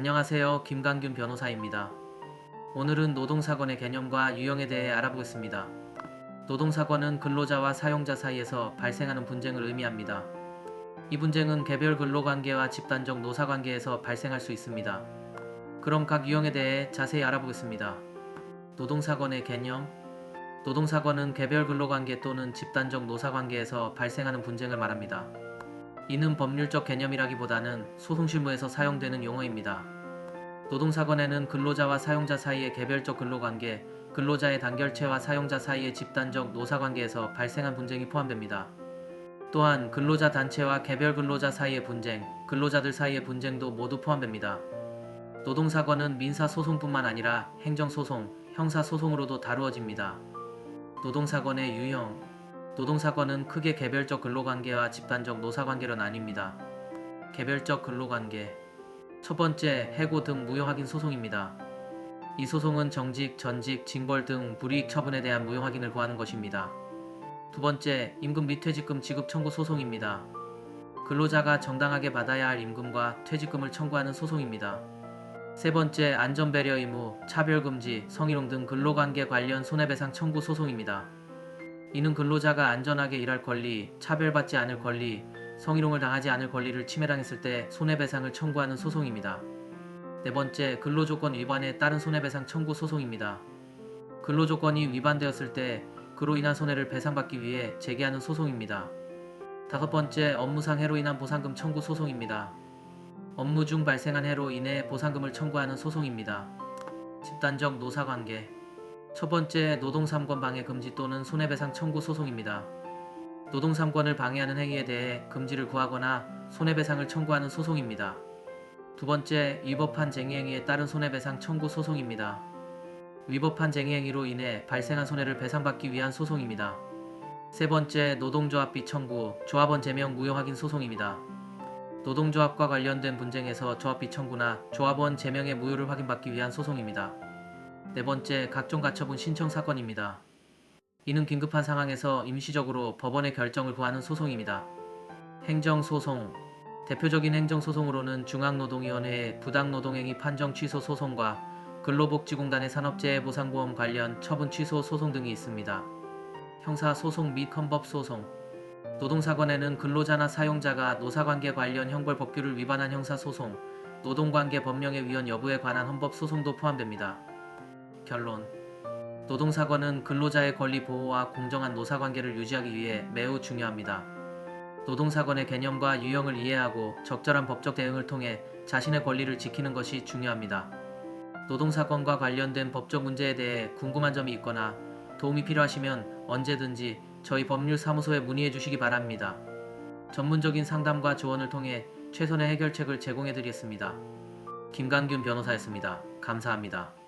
안녕하세요. 김강균 변호사입니다. 오늘은 노동사건의 개념과 유형에 대해 알아보겠습니다. 노동사건은 근로자와 사용자 사이에서 발생하는 분쟁을 의미합니다. 이 분쟁은 개별 근로관계와 집단적 노사관계에서 발생할 수 있습니다. 그럼 각 유형에 대해 자세히 알아보겠습니다. 노동사건의 개념 노동사건은 개별 근로관계 또는 집단적 노사관계에서 발생하는 분쟁을 말합니다. 이는 법률적 개념이라기보다는 소송실무에서 사용되는 용어입니다. 노동사건에는 근로자와 사용자 사이의 개별적 근로관계, 근로자의 단결체와 사용자 사이의 집단적 노사관계에서 발생한 분쟁이 포함됩니다. 또한 근로자 단체와 개별 근로자 사이의 분쟁, 근로자들 사이의 분쟁도 모두 포함됩니다. 노동사건은 민사소송뿐만 아니라 행정소송, 형사소송으로도 다루어집니다. 노동사건의 유형 노동사건은 크게 개별적 근로관계와 집단적 노사관계로 나뉩니다. 개별적 근로관계 첫 번째, 해고 등 무효확인 소송입니다. 이 소송은 정직, 전직, 징벌 등 불이익 처분에 대한 무효 확인을 구하는 것입니다. 두 번째, 임금 및 퇴직금 지급 청구 소송입니다. 근로자가 정당하게 받아야 할 임금과 퇴직금을 청구하는 소송입니다. 세 번째, 안전배려 의무, 차별금지, 성희롱 등 근로관계 관련 손해배상 청구 소송입니다. 이는 근로자가 안전하게 일할 권리, 차별받지 않을 권리, 성희롱을 당하지 않을 권리를 침해당했을 때 손해배상을 청구하는 소송입니다. 네 번째, 근로조건 위반에 따른 손해배상 청구 소송입니다. 근로조건이 위반되었을 때 그로 인한 손해를 배상받기 위해 제기하는 소송입니다. 다섯 번째, 업무상 해로 인한 보상금 청구 소송입니다. 업무 중 발생한 해로 인해 보상금을 청구하는 소송입니다. 집단적 노사관계 첫 번째, 노동삼권 방해 금지 또는 손해배상 청구 소송입니다. 노동삼권을 방해하는 행위에 대해 금지를 구하거나 손해배상을 청구하는 소송입니다. 두 번째, 위법한 쟁의행위에 따른 손해배상 청구 소송입니다. 위법한 쟁의행위로 인해 발생한 손해를 배상받기 위한 소송입니다. 세 번째, 노동조합비 청구, 조합원 제명 무효 확인 소송입니다. 노동조합과 관련된 분쟁에서 조합비 청구나 조합원 제명의 무효를 확인받기 위한 소송입니다. 네 번째, 각종 가처분 신청 사건입니다. 이는 긴급한 상황에서 임시적으로 법원의 결정을 구하는 소송입니다. 행정소송 대표적인 행정소송으로는 중앙노동위원회의 부당노동행위 판정 취소 소송과 근로복지공단의 산업재해 보상보험 관련 처분 취소 소송 등이 있습니다. 형사소송 및 헌법소송 노동사건에는 근로자나 사용자가 노사관계 관련 형벌 법규를 위반한 형사소송, 노동관계 법령의 위헌 여부에 관한 헌법소송도 포함됩니다. 결론 노동사건은 근로자의 권리 보호와 공정한 노사관계를 유지하기 위해 매우 중요합니다. 노동사건의 개념과 유형을 이해하고 적절한 법적 대응을 통해 자신의 권리를 지키는 것이 중요합니다. 노동사건과 관련된 법적 문제에 대해 궁금한 점이 있거나 도움이 필요하시면 언제든지 저희 법률사무소에 문의해 주시기 바랍니다. 전문적인 상담과 조언을 통해 최선의 해결책을 제공해 드리겠습니다. 김강균 변호사였습니다. 감사합니다.